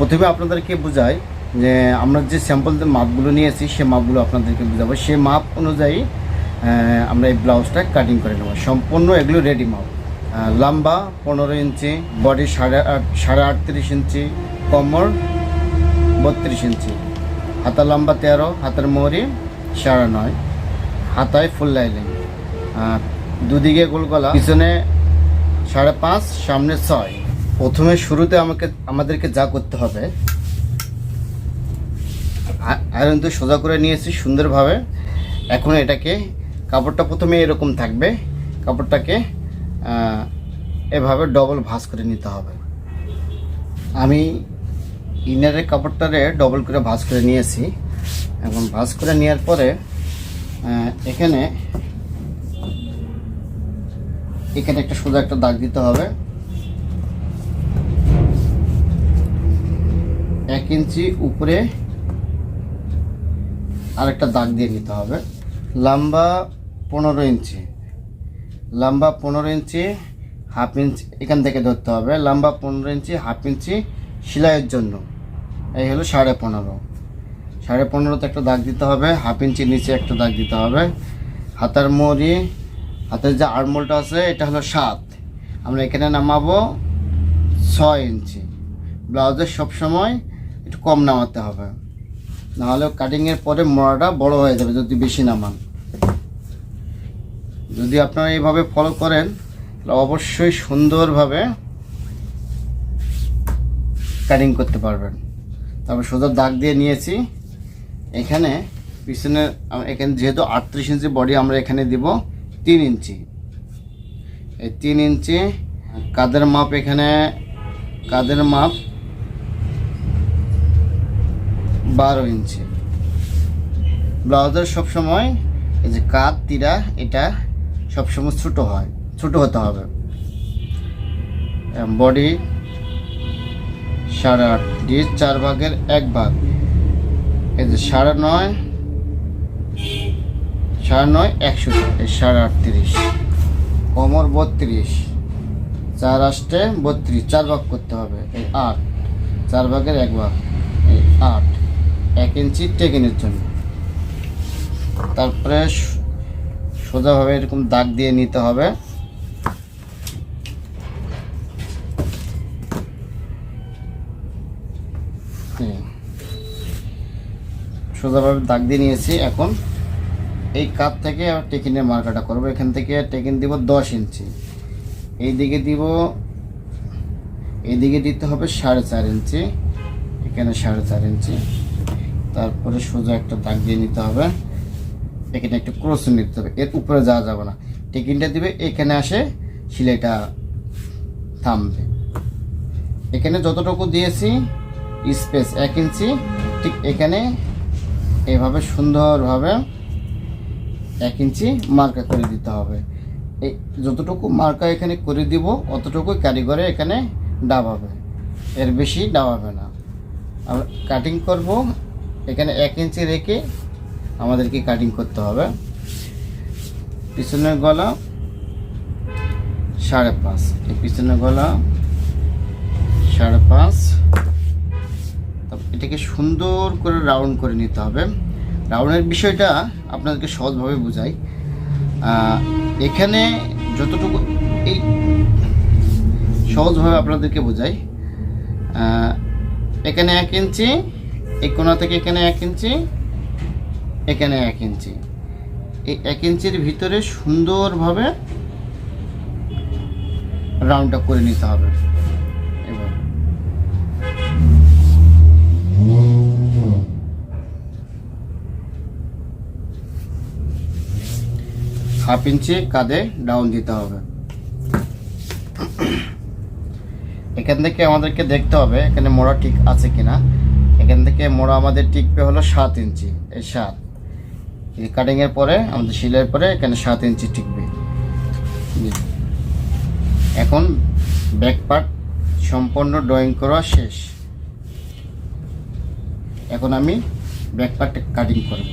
প্রথমে আপনাদেরকে বোঝাই যে আমরা যে স্যাম্পল মাপগুলো নিয়েছি সে মাপগুলো আপনাদেরকে বোঝাবো। সে মাপ অনুযায়ী আমরা এই ব্লাউজটা কাটিং করে নেব। সম্পূর্ণ এগুলো রেডি মাপ। লম্বা পনেরো ইঞ্চি বডি সাড়ে আট সাড়ে আটত্রিশ ইঞ্চি কমর বত্রিশ ইঞ্চি। হাতা লম্বা তেরো হাতের মোহরি সাড়ে নয়। হাতায় ফুল লাইলিং আহ, দুদিকে গোল গলা পিছনে সাড়ে পাঁচ সামনে ছয়। প্রথমে শুরুতে আমাকে, আমাদেরকে যা করতে হবে আয়রন তো সোজা করে নিয়েছি সুন্দরভাবে। এখন এটাকে, কাপড়টা প্রথমে এরকম থাকবে, কাপড়টাকে এভাবে ডবল ভাঁজ করে নিতে হবে। আমি ইনারের কাপড়টারে ডবল করে ভাঁজ করে নিয়েছি। এখন ভাঁজ করে নেওয়ার পরে এখানে এখানে একটা সোজা একটা দাগ দিতে হবে। এক ইঞ্চি উপরে আরেকটা দাগ দিয়ে নিতে হবে। লম্বা পনেরো ইঞ্চি। লম্বা পনেরো ইঞ্চি, হাফ ইঞ্চি এখান থেকে ধরতে হবে। লম্বা পনেরো ইঞ্চি, হাফ ইঞ্চি সেলাইয়ের জন্য। এই হলো সাড়ে পনেরো। সাড়ে পনেরোতে একটা দাগ দিতে হবে, হাফ ইঞ্চি নিচে একটা দাগ দিতে হবে। হাতার মরি হাতের যে আড়মোলটা আছে, এটা হলো সাত। আমরা এখানে নামাবো ছয় ইঞ্চি। ব্লাউজের সবসময় একটু কম নামাতে হবে। নাহলে কাটিংয়ের পরে মোড়াটা বড় হয়ে যাবে যদি বেশি নামান। যদি আপনারা এইভাবে ফলো করেন, তাহলে অবশ্যই সুন্দরভাবে কাটিং করতে পারবেন। তারপর সোজা দাগ দিয়ে নিয়েছি। এখানে পিছনে এখানে যেহেতু আটত্রিশ ইঞ্চি বডি আমরা এখানে দিব তিন ইঞ্চি এই তিন ইঞ্চি কাদের মাপ এখানে? কাদের মাপ বারো ইঞ্চি। ব্লাউজের সবসময় এই যে কাত, তীরা, এটা সবসময় ছোটো হয়, ছোটো হতে হবে। বডি সাড়ে আট দিয়ে চার ভাগের এক ভাগ। এই যে সাড়ে নয় সাড়ে নয় একশো, এই সাড়ে আটত্রিশ কোমর বত্রিশ, চার আসতে বত্রিশ, চার ভাগ করতে হবে, এই আট, চার ভাগের এক ভাগ, এই আট। এক ইঞ্চি টেকিনের জন্য। তারপরে সোজাভাবে এরকম দাগ দিয়ে নিতে হবে। সোজাভাবে দাগ দিয়ে নিয়েছি এখন। এই কাপ থেকে টেকিনের মার্কাটা করব। এখান থেকে টেকিন দিব দশ ইঞ্চি। এই দিকে দিব, এইদিকে দিতে হবে সাড়ে চার ইঞ্চি। এখানে সাড়ে চার ইঞ্চি। তারপরে সোজা একটা দাগ দিয়ে নিতে হবে। এখানে একটা ক্রস নিতে হবে। এর উপরে যাওয়া যাবে না। টেকিনটা দিবে, এখানে আসে সিলাইটা থামবে। এখানে যতটুকু দিয়েছি, স্পেস এক ইঞ্চি, ঠিক এখানে এভাবে সুন্দরভাবে এক ইঞ্চি মার্কা করে দিতে হবে। এই যতটুকু মার্কা এখানে করে দিব অতটুকু কারিগরে এখানে ডাবাবে। এর বেশি ডাবাবে না। আমরা কাটিং করব এখানে এক ইঞ্চি রেখে আমাদেরকে কাটিং করতে হবে। পিছনের গলা সাড়ে পাঁচ। পিছনের গলা সাড়ে পাঁচ। এটাকে সুন্দর করে রাউন্ড করে নিতে হবে। রাউন্ডের বিষয়টা আপনাদেরকে সহজভাবে বোঝাই। এখানে যতটুকু এই সহজভাবে আপনাদেরকে বোঝাই। এখানে এক ইঞ্চি এই কোনা থেকে এখানে এক ইঞ্চি? এখানে এক ইঞ্চি। এই এক ইঞ্চির ভিতরে সুন্দরভাবে রাউন্ডটা করে নিতে হবে। হাফ ইঞ্চি কাঁধে ডাউন দিতে হবে। এখান থেকে আমাদেরকে দেখতে হবে এখানে মোড়া ঠিক আছে কিনা। এখান থেকে মোড়া আমাদের টিকবে হলো সাত ইঞ্চি, এই সাত। এই কাটিংয়ের পরে, আমাদের শিলের পরে এখানে সাত ইঞ্চি টিকবে। এখন ব্যাক পার্ট সম্পূর্ণ ড্রয়িং করা শেষ। এখন আমি ব্যাক পার্ট কাটিং করব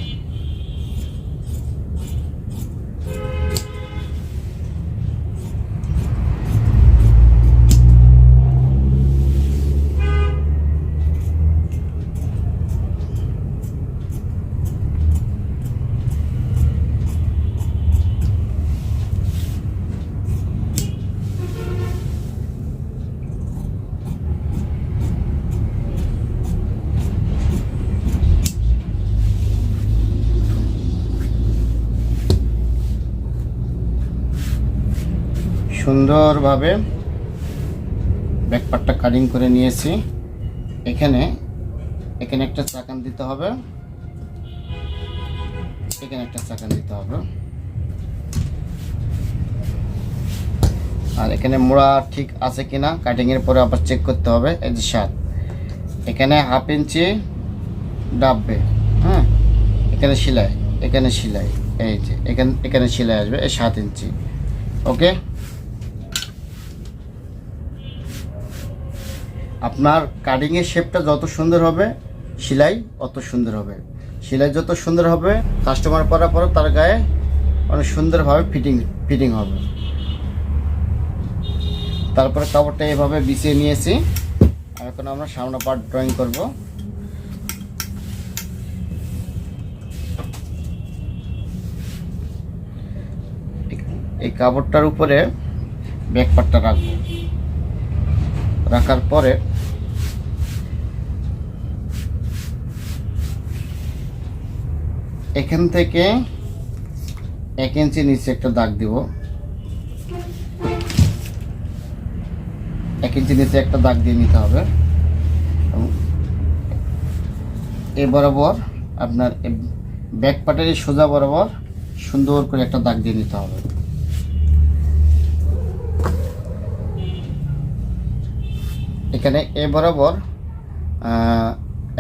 কাটিং করে নিয়েছি। এখানে এখানে একটা চাকান দিতে হবে। এখানে একটা চাকান দিতে হবে। আর এখানে মোড়া ঠিক আছে কিনা কাটিং এর পরে আবার চেক করতে হবে। এই যে সাত। এখানে হাফ ইঞ্চি ডাববে। হ্যাঁ? এখানে সেলাই এখানে সেলাই। এই যে, এখানে এখানে সেলাই আসবে, এই সাত ইঞ্চি ওকে আপনার কাটিংয়ের শেপটা যত সুন্দর হবে, সেলাই অত সুন্দর হবে। সেলাই যত সুন্দর হবে কাস্টমার পরার পরে তার গায়ে অনেক সুন্দরভাবে ফিটিং ফিটিং হবে। তারপরে কাপড়টা এভাবে বিছিয়ে নিয়েছি। আর এখন আমরা সামনে পার্ট ড্রয়িং করব। এই কাপড়টার উপরে ব্যাক পার্টটা রাখব। রাখার পরে এখান থেকে এক ইঞ্চি নিচে একটা দাগ দিব। এক ইঞ্চি নিচে একটা দাগ দিয়ে নিতে হবে। এ বরাবর আপনার ব্যাক পার্টের সোজা বরাবর সুন্দর করে একটা দাগ দিয়ে নিতে হবে। এখানে এ বরাবর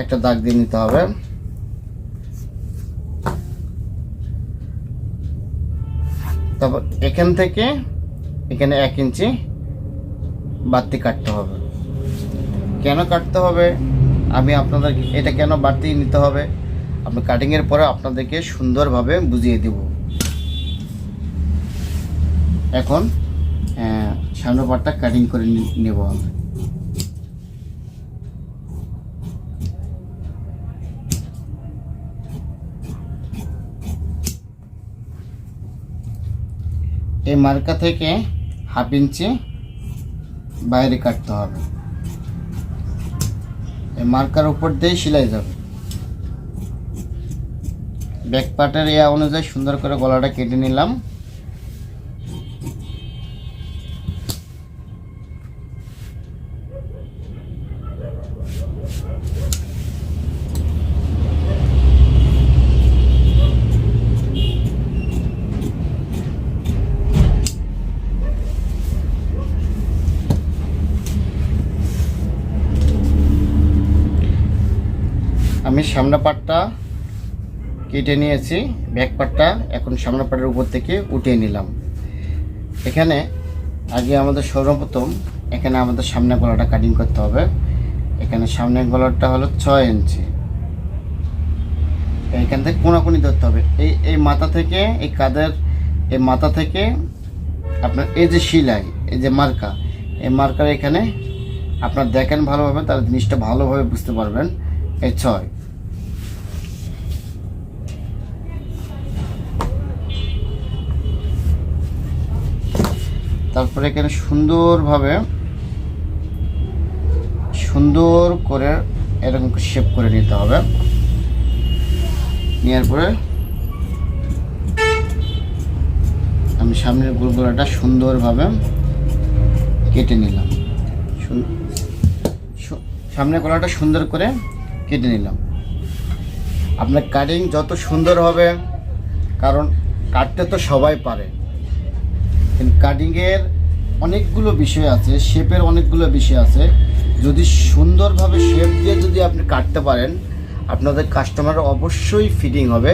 একটা দাগ দিয়ে নিতে হবে। তারপর এখান থেকে এখানে এক ইঞ্চি বাড়তি কাটতে হবে। কেন কাটতে হবে? আমি আপনাদের এটা কেন বাড়তি নিতে হবে? আপনি কাটিংয়ের পরে আপনাদেরকে সুন্দরভাবে বুঝিয়ে দেব। এখন সামনে সামনের পাটটা কাটিং করে নেব আমি। মার্কা থেকে হাফ ইঞ্চি বাইরে কাটতে হবে। এই মার্কার উপর দিয়ে সেলাই যাবে। ব্যাক পার্টের ইয়া অনুযায়ী সুন্দর করে গলাটা কেটে নিলাম। আমি সামনে পাটটা কেটে নিয়েছি ব্যাক পাটটা এখন সামনে পাটের উপর থেকে উঠিয়ে নিলাম। এখানে আগে আমাদের সর্বপ্রথম এখানে আমাদের সামনে গলাটা কাটিং করতে হবে। এখানে সামনের গলাটা হলো ছয় ইঞ্চি। এইখান থেকে কোনাকুনি ধরতে হবে। এই এই মাথা থেকে, এই কাদের এই মাথা থেকে আপনার এই যে শিলাই, এই যে মার্কা, এই মার্কার এখানে আপনার দেখেন ভালোভাবে, তার জিনিসটা ভালোভাবে বুঝতে পারবেন। এই ছয়। তারপরে এখানে সুন্দরভাবে সুন্দর করে এরকম শেপ করে নিতে হবে। নেওয়ার পরে আমি সামনের গোলগোলাটা সুন্দরভাবে কেটে নিলাম। সামনের গলাটা সুন্দর করে কেটে নিলাম। আপনার কাটিং যত সুন্দর হবে, কারণ কাটতে তো সবাই পারে। কাটিংয়ের অনেকগুলো বিষয় আছে শেপের অনেকগুলো বিষয় আছে। যদি সুন্দরভাবে শেপ দিয়ে যদি আপনি কাটতে পারেন, আপনাদের কাস্টমার অবশ্যই ফিটিং হবে,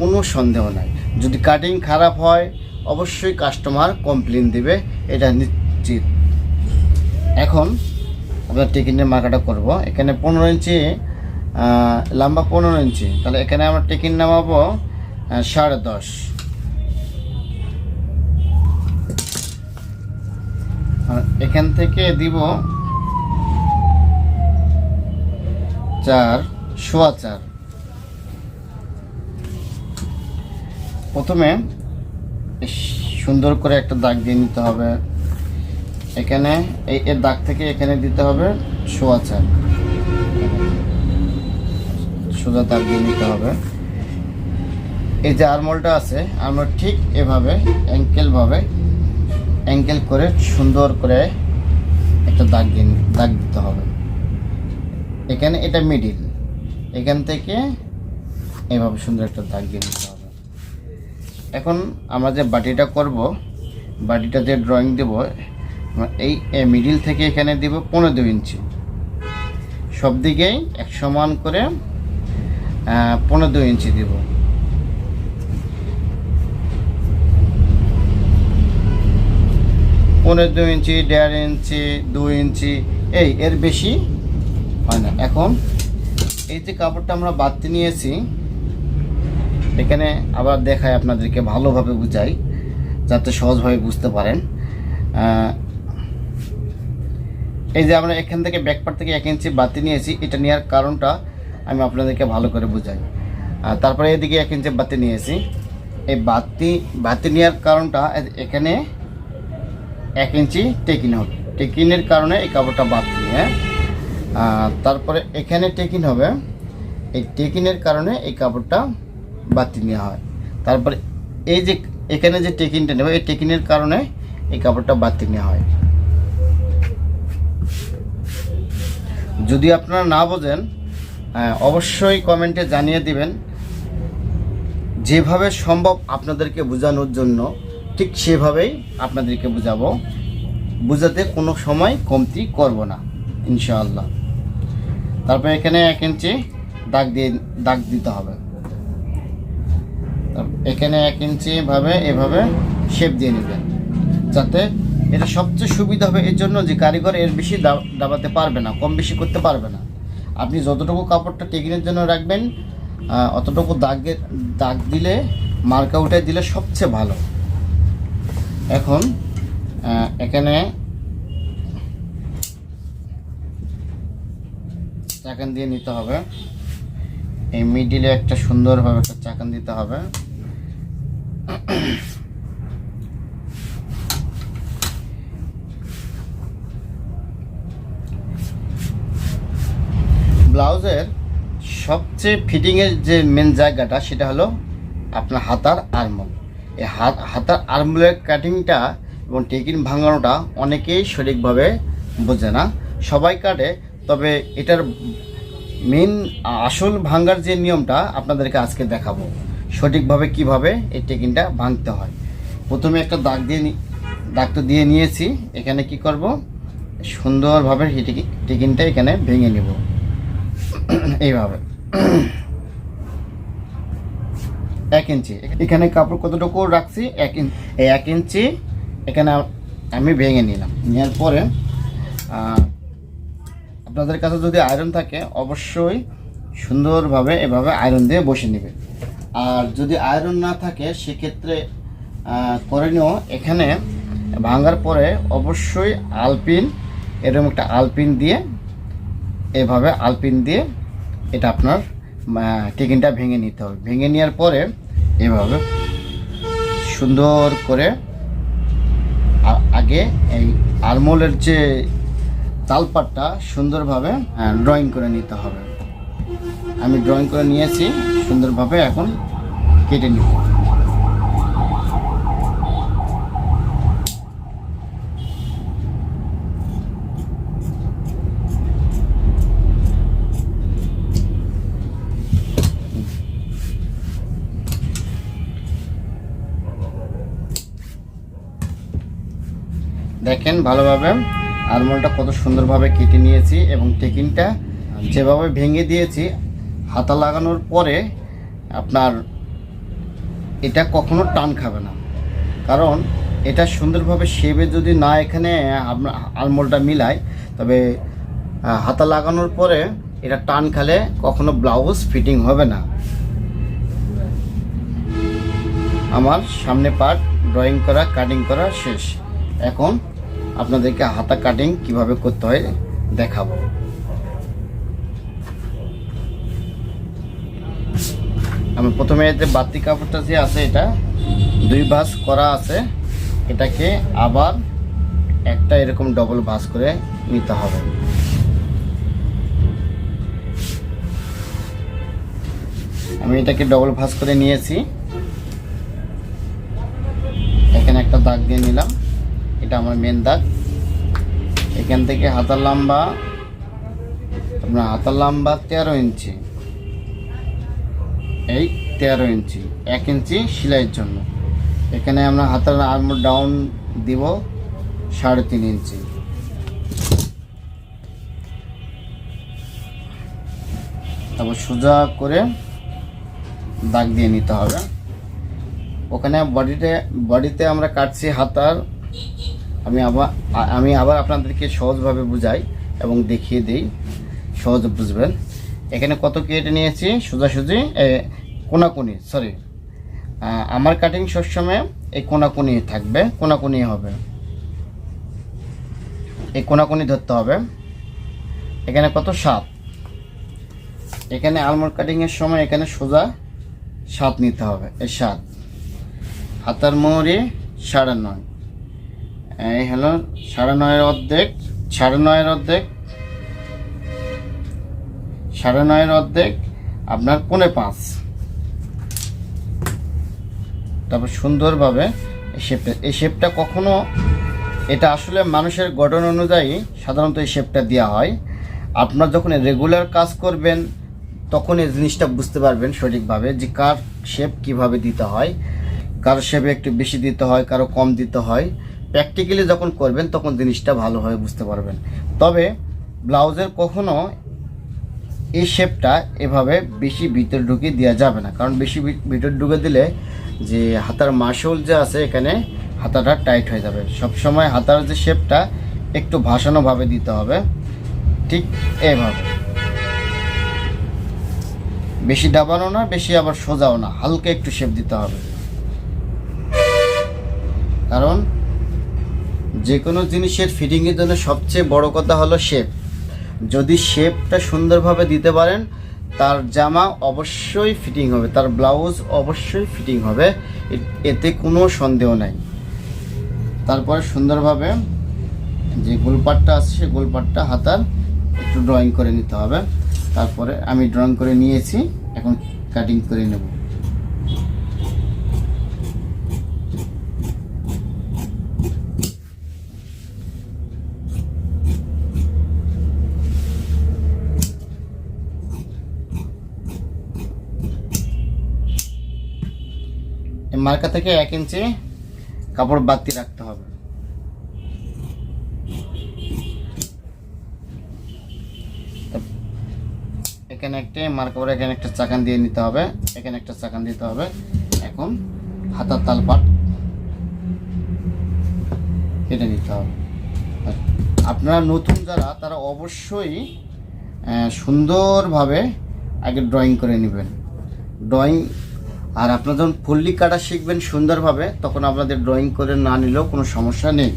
কোনো সন্দেহ নাই। যদি কাটিং খারাপ হয়, অবশ্যই কাস্টমার কমপ্লেন দেবে, এটা নিশ্চিত। এখন আমরা টিকিনের মার্কাটা করব। এখানে পনেরো ইঞ্চি লম্বা পনেরো ইঞ্চি। তাহলে এখানে আমরা টিকিন নামাবো সাড়ে দশ আর এখান থেকে দিব চার, সোয়া চার। প্রথমে সুন্দর করে একটা দাগ দিয়ে নিতে হবে। এখানে, এই, এর দাগ থেকে এখানে দিতে হবে সোয়া চার। সোজা দাগ দিয়ে নিতে হবে। এই যে আরমোলটা আছে, আরমোল ঠিক এভাবে, অ্যাঙ্কেলভাবে অ্যাঙ্গেল করে সুন্দর করে একটা দাগ দাগ দিতে হবে। এখানে এটা মিডিল এখান থেকে এভাবে সুন্দর একটা দাগ দিয়ে দিতে হবে। এখন আমরা যে বাটিটা করব, বাটিটা যে ড্রয়িং দেব এই মিডিল থেকে এখানে দিব পনেরো ইঞ্চি। সব দিকেই এক সমান করে পনেরো ইঞ্চি দিব। পনেরো ইঞ্চি, দেড় ইঞ্চি, দুই ইঞ্চি, এই এর বেশি হয় না। এখন এই যে কাপড়টা আমরা বাড়তে নিয়েছি, এখানে আবার দেখায় আপনাদেরকে ভালোভাবে বুঝাই, যাতে সহজভাবে বুঝতে পারেন। এই যে আমরা এখান থেকে ব্যাকপার্ট থেকে এক ইঞ্চি বাতি নিয়েছি, এটা নেওয়ার কারণটা আমি আপনাদেরকে ভালো করে বুঝাই। আর তারপরে এদিকে এক ইঞ্চি বাতি নিয়েছি। এই বাতি বাতি নেওয়ার কারণটা এখানে এক ইঞ্চি টেকিন হবে টেকিনের কারণে এই কাপড়টা বাদ দিয়ে হ্যাঁ? তারপরে এখানে টেকিন হবে। এই টেকিনের কারণে এই কাপড়টা বাতি নেওয়া হয়। তারপরে এই যে এখানে যে টেকিনটা নেবে এই টেকিনের কারণে এই কাপড়টা বাতি নেওয়া হয়। যদি আপনারা না বোঝেন হ্যাঁ, অবশ্যই কমেন্টে জানিয়ে দিবেন। যেভাবে সম্ভব আপনাদেরকে বোঝানোর জন্য ঠিক সেভাবেই আপনাদেরকে বুঝাবো। বুঝাতে কোনো সময় কমতি করব না, ইনশাআল্লাহ। তারপর এখানে এক ইঞ্চি দাগ দিয়ে, দাগ দিতে হবে। এখানে এক ইঞ্চি ভাবে, এভাবে শেপ দিয়ে নেবেন, যাতে এটা সবচেয়ে সুবিধা হবে। এর জন্য যে কারিগর এর বেশি দাবাতে পারবে না, কম বেশি করতে পারবে না। আপনি যতটুকু কাপড়টা টেকিনের জন্য রাখবেন অতটুকু দাগের, দাগ দিলে, মার্কা উঠে দিলে সবচেয়ে ভালো। এখন এখানে চাকান দিয়ে নিতে হবে। এই মিডিলে একটা সুন্দরভাবে একটা চাকান দিতে হবে। ব্লাউজের সবচেয়ে ফিটিংয়ের যে মেন জায়গাটা, সেটা হলো আপনার হাতার আরমোল এই হাত হাতার আরমোলের কাটিংটা এবং টেকিন ভাঙানোটা অনেকেই সঠিকভাবে বোঝে না। সবাই কাটে, তবে এটার মেন আসল ভাঙার যে নিয়মটা আপনাদেরকে আজকে দেখাবো। সঠিকভাবে কীভাবে এই টেকিনটা ভাঙতে হয়। প্রথমে একটা দাগ দিয়ে নি- দাগটা দিয়ে নিয়েছি, এখানে কি করব? সুন্দরভাবে টেকিনটা এখানে ভেঙে নেব। এইভাবে। এক ইঞ্চি। এখানে কাপড় কতটুকু রাখছি? এক ইঞ্চি এক ইঞ্চি। এখানে আমি ভেঙে নিলাম। নেওয়ার পরে আপনাদের কাছে যদি আয়রন থাকে অবশ্যই সুন্দরভাবে এভাবে আয়রন দিয়ে বসে নেবে। আর যদি আয়রন না থাকে সেক্ষেত্রে আহ, করণীয় এখানে ভাঙার পরে অবশ্যই আলপিন এরকম একটা আলপিন দিয়ে এভাবে আলপিন দিয়ে এটা আপনার টিকিনটা ভেঙে নিতে হবে। ভেঙে নেওয়ার পরে এভাবে সুন্দর করে আগে এই আলমোলের যে তালপাটটা সুন্দরভাবে ড্রয়িং করে নিতে হবে। আমি ড্রয়িং করে নিয়েছি, সুন্দরভাবে এখন কেটে নিব। দেখেন ভালোভাবে আলমোলটা কত সুন্দরভাবে কেটে নিয়েছি এবং টেকিনটা যেভাবে ভেঙে দিয়েছি, হাতা লাগানোর পরে আপনার এটা কখনো টান খাবে না। কারণ এটা সুন্দরভাবে শেপে যদি না এখানে আলমোলটা মিলায় তবে হাতা লাগানোর পরে এটা টান খালে কখনো ব্লাউজ ফিটিং হবে না। আমার সামনে পার্ট ড্রয়িং করা, কাটিং করা শেষ। এখন আপনাদেরকে হাতা কাটিং কীভাবে করতে হয় দেখাবো। আমি প্রথমে যে বাতি কাপড়টা যে আছে এটা, দুই ভাঁজ করা আছে, এটাকে আবার একটা এরকম ডবল ভাঁজ করে নিতে হবে। আমি এটাকে ডবল ভাঁজ করে নিয়েছি। এখানে একটা দাগ দিয়ে নিলাম। এটা আমার মেন দাগ। এখান থেকে হাতার লম্বা, আপনার হাতার লম্বা তেরো ইঞ্চি। এই তেরো ইঞ্চি, এক ইঞ্চি সেলাইয়ের জন্য। এখানে আমরা হাতার আর্ম ডাউন দিব সাড়ে তিন ইঞ্চি। তারপর সোজা করে দাগ দিয়ে নিতে হবে। ওখানে বডিতে বডিতে আমরা কাটছি হাতার আমি আবার আমি আবার আপনাদেরকে সহজভাবে বুঝাই এবং দেখিয়ে দিই। সহজে বুঝবেন। এখানে কত কেটে নিয়েছি? সোজাসুজি কোনাকুনি সরি আমার কাটিং সবসময় এই কোনাকুনি থাকবে, কোনাকুনি হবে। এই কোনাকুনি ধরতে হবে। এখানে কত? সাত। এখানে আলমোড কাটিংয়ের সময় এখানে সোজা সাত নিতে হবে, এই সাত। হাতার মোড়ে সাড়ে নয়। এই হলো সাড়ে নয়ের অর্ধেক, সাড়ে নয়ের অর্ধেক, সাড়ে নয়ের অর্ধেক, আপনার পৌনে পাঁচ। তারপর সুন্দরভাবে এই শেপটা এই শেপটা কখনো, এটা আসলে মানুষের গঠন অনুযায়ী সাধারণত এই শেপটা দেওয়া হয়। আপনার যখন রেগুলার কাজ করবেন, তখন এই জিনিসটা বুঝতে পারবেন সঠিকভাবে যে কার শেপ কীভাবে দিতে হয়। কারও শেপে একটু বেশি দিতে হয়, কারও কম দিতে হয়। প্র্যাকটিক্যালি যখন করবেন, তখন জিনিসটা ভালোভাবে বুঝতে পারবেন। তবে ব্লাউজের কখনো এই শেপটা এভাবে বেশি ভিতর ঢুকে দেওয়া যাবে না। কারণ বেশি ভিতর ঢুকে দিলে যে হাতার মাসুল যে আছে এখানে, হাতাটা টাইট হয়ে যাবে। সব সময় হাতার যে শেপটা একটু ভাসানোভাবে দিতে হবে। ঠিক এইভাবে বেশি দাবানো না, বেশি আবার সোজাও না। হালকা একটু শেপ দিতে হবে। কারণ যে কোনো জিনিসের ফিটিংয়ের জন্য সবচেয়ে বড় কথা হলো শেপ যদি শেপটা সুন্দরভাবে দিতে পারেন, তার জামা অবশ্যই ফিটিং হবে, তার ব্লাউজ অবশ্যই ফিটিং হবে এতে কোনো সন্দেহ নাই। তারপরে সুন্দরভাবে যে গোলপাটটা আছে, সে গোলপাটটা হাতার একটু ড্রয়িং করে নিতে হবে। তারপরে আমি ড্রয়িং করে নিয়েছি, এখন কাটিং করে নেব। মার্কা থেকে এক ইঞ্চি কাপড় বাতি রাখতে হবে। এখানে একটা মার্কা করে এখানে একটা চাকান দিয়ে নিতে হবে। এখানে একটা চাকান দিতে হবে। এখন হাতার তালপাট কেটে নিতে হবে। আপনারা নতুন যারা, তারা অবশ্যই সুন্দরভাবে আগে ড্রয়িং করে নেবেন। ড্রয়িং আর আপনারা যখন ফুললি কাটা শিখবেন সুন্দরভাবে, তখন আপনাদের ড্রয়িং করে না নিলেও কোনো সমস্যা নেই।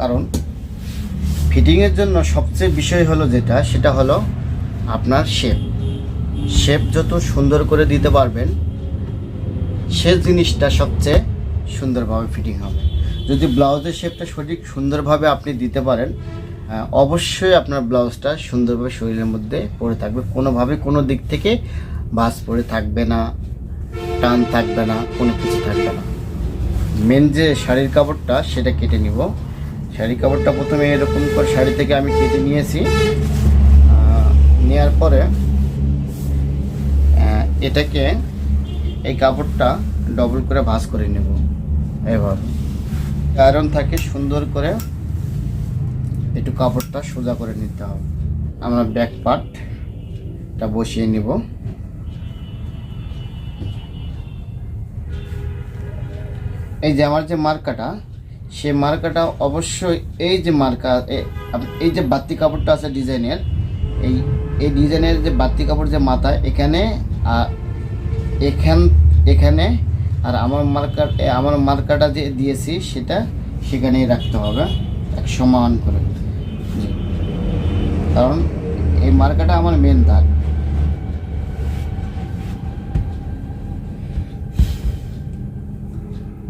কারণ ফিটিংয়ের জন্য সবচেয়ে বিষয় হলো যেটা, সেটা হলো আপনার শেপ শেপ যত সুন্দর করে দিতে পারবেন, সে জিনিসটা সবচেয়ে সুন্দরভাবে ফিটিং হবে। যদি ব্লাউজের শেপটা সঠিক সুন্দরভাবে আপনি দিতে পারেন অবশ্যই আপনার ব্লাউজটা সুন্দরভাবে শরীরের মধ্যে পড়ে থাকবে। কোনোভাবে কোনো দিক থেকে বাস পড়ে থাকবে না, টান থাকবে না, কোনো কিছু থাকবে না। মেন যে শাড়ির কাপড়টা, সেটা কেটে নিব। শাড়ির কাপড়টা প্রথমে এরকম করে শাড়ি থেকে আমি কেটে নিয়েছি। নেওয়ার পরে এটাকে এই কাপড়টা ডবল করে ভাঁজ করে নেব। এবার আয়রন থাকে, সুন্দর করে একটু কাপড়টা সোজা করে নিতে হবে। আমরা ব্যাক পার্টটা বসিয়ে নিব। এই যে আমার যে মার্কাটা সে মার্কাটা অবশ্যই এই যে মার্কা এই যে বাতি কাপড়টা আছে ডিজাইনের, এই এই ডিজাইনের যে বাতি কাপড় যে মাথা, এখানে এখান, এখানে আর আমার মার্কার আমার মার্কাটা যে দিয়েছি, সেটা সেখানেই রাখতে হবে এক সমান করে। কারণ এই মার্কাটা আমার মেন দাগ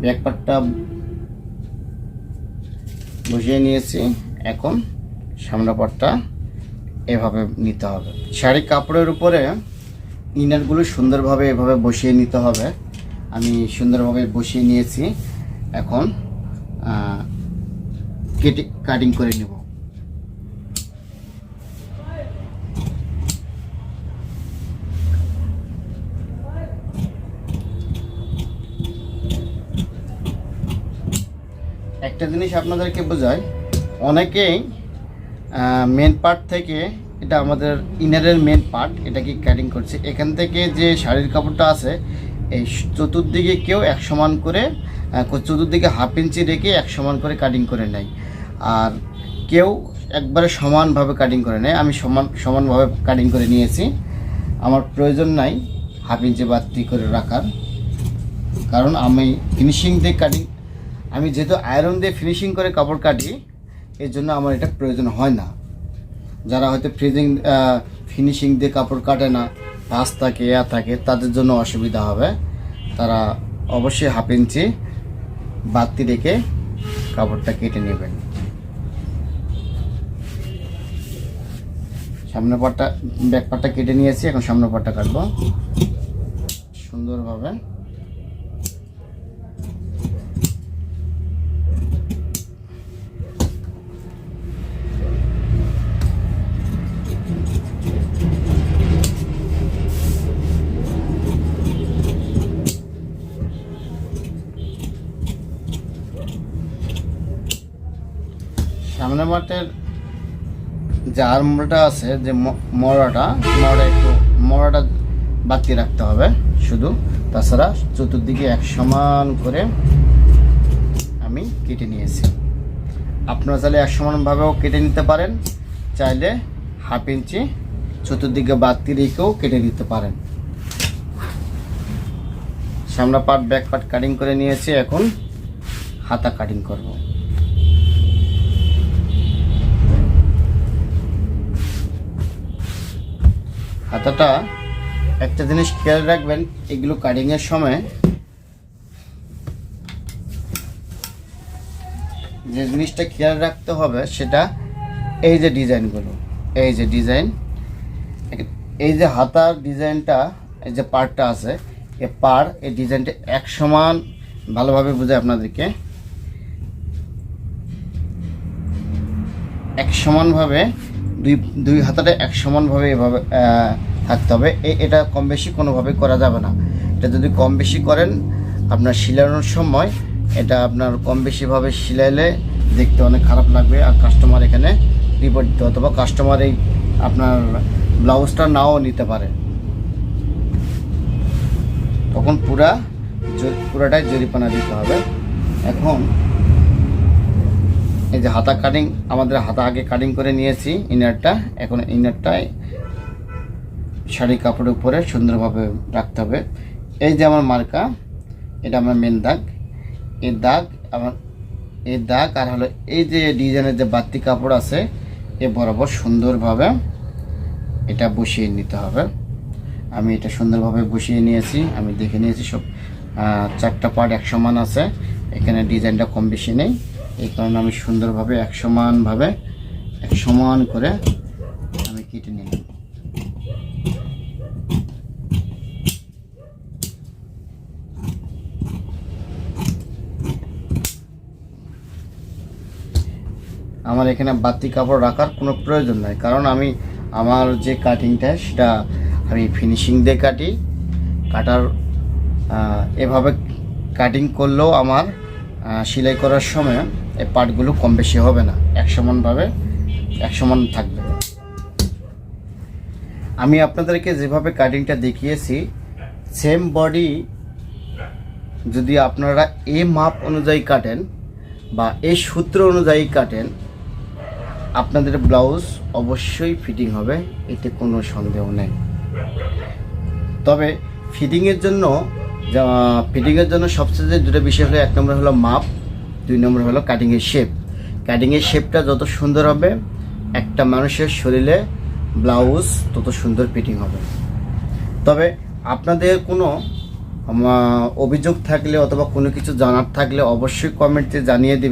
ব্যাকপারটা বসিয়ে নিয়েছি, এখন সামনা পাটটা এভাবে নিতে হবে। শাড়ি কাপড়ের উপরে ইনারগুলো সুন্দরভাবে এভাবে বসিয়ে নিতে হবে। আমি সুন্দরভাবে বসিয়ে নিয়েছি। এখন কেটে কাটিং করে নেব। একটা জিনিস আপনাদেরকে বোঝায় অনেকেই মেন পার্ট থেকে এটা আমাদের ইনারের মেন পার্ট এটাকে কাটিং করছে। এখান থেকে যে শাড়ির কাপড়টা আছে এই চতুর্দিকে কেউ এক সমান করে চতুর্দিকে হাফ ইঞ্চি রেখে এক সমান করে কাটিং করে নেয়। আর কেউ একবারে সমানভাবে কাটিং করে নেয়। আমি সমান, সমানভাবে কাটিং করে নিয়েছি। আমার প্রয়োজন নাই হাফ ইঞ্চি বাড়তি করে রাখার। কারণ আমি ফিনিশিং দিয়ে কাটিং আমি যেহেতু আয়রন দিয়ে ফিনিশিং করে কাপড় কাটি, এর জন্য আমার এটা প্রয়োজন হয় না। যারা হয়তো ফ্রিজিং ফিনিশিং দিয়ে কাপড় কাটে না ভাস থাকে ইয়া থাকে, তাদের জন্য অসুবিধা হবে। তারা অবশ্যই হাফ ইঞ্চি বাড়তি রেখে কাপড়টা কেটে নেবেন। সামনের পাটটা, ব্যাক পাটটা কেটে নিয়েছি, এখন সামনের পাটটা কাটবো। সুন্দরভাবে মাঠের যে আর্মটা আছে, যে ম- মরাটা একটু, মরাটা বাড়তি রাখতে হবে শুধু। তাছাড়া চতুর্দিকে এক সমান করে আমি কেটে নিয়েছি। আপনারা চাইলে এক সমানভাবেও কেটে নিতে পারেন, চাইলে হাফ ইঞ্চি চতুর্দিকে বাড়তি রেখেও কেটে নিতে পারেন। সামনে পার্ট ব্যাক পার্ট কাটিং করে নিয়েছি, এখন হাতা কাটিং করব। হাতাটা একটা জিনিস খেয়াল রাখবেন, এগুলো কাটিংয়ের সময় যে জিনিসটা খেয়াল রাখতে হবে সেটা এই যে ডিজাইনগুলো এই যে ডিজাইন এই যে হাতার ডিজাইনটা এই যে পার্টটা আছে এই পার এই ডিজাইনটা এক সমান ভালোভাবে বোঝায় আপনাদেরকে। এক সমানভাবে দুই দুই হাতাটা এক সমানভাবে এভাবে থাকতে হবে। এটা কম বেশি কোনোভাবে করা যাবে না। এটা যদি কম বেশি করেন, আপনার সিলানোর সময় এটা আপনার কম বেশিভাবে সিলাইলে দেখতে অনেক খারাপ লাগবে। আর কাস্টমার এখানে রিপোর্ট দিতে অথবা কাস্টমার এই আপনার ব্লাউজটা নাও নিতে পারে। তখন পুরা পুরাটাই জরিপানা দিতে হবে। এখন এই যে হাতা কাটিং আমাদের হাতা আগে কাটিং করে নিয়েছি ইনারটা এখন ইনারটাই শাড়ি কাপড়ের উপরে সুন্দরভাবে রাখতে হবে। এই যে আমার মার্কা, এটা আমার মেন দাগ। এই দাগ আমার, এই দাগ আর হলো এই যে ডিজাইনের যে বাড়তি কাপড় আছে, এ বরাবর সুন্দরভাবে এটা বসিয়ে নিতে হবে। আমি এটা সুন্দরভাবে বসিয়ে নিয়েছি, আমি দেখে নিয়েছি সব চারটা পার্ট এক সমান আছে। এখানে ডিজাইনটা কম বেশি নেই, এই কারণে আমি সুন্দরভাবে এক সমানভাবে এক সমান করে আমি কেটে নিলাম। আমার এখানে বাতি কাপড় রাখার কোনো প্রয়োজন নাই। কারণ আমি আমার যে কাটিংটা সেটা আমি ফিনিশিং দিয়ে কাটি। কাটার এভাবে কাটিং করলেও আমার সেলাই করার সময় এই পার্টগুলো কম বেশি হবে না। এক সমানভাবে এক সমান থাকবে। আমি আপনাদেরকে যেভাবে কাটিংটা দেখিয়েছি সেম বডি যদি আপনারা এ মাপ অনুযায়ী কাটেন বা এ সূত্র অনুযায়ী কাটেন আপনাদের ব্লাউজ অবশ্যই ফিটিং হবে, এতে কোনো সন্দেহ নেই। তবে ফিটিংয়ের জন্য ফিটিংয়ের জন্য সবচেয়ে দুটো বিষয় হলো, এক নম্বর হলো মাপ, দুই নম্বর হলো কাটিংয়ের শেপ কাটিংয়ের শেপটা যত সুন্দর হবে, একটা মানুষের শরীরে ব্লাউজ তত সুন্দর ফিটিং হবে। তবে আপনাদের কোনো অভিযোগ থাকলে অথবা কোনো কিছু জানার থাকলে অবশ্যই কমেন্টে জানিয়ে দেবে।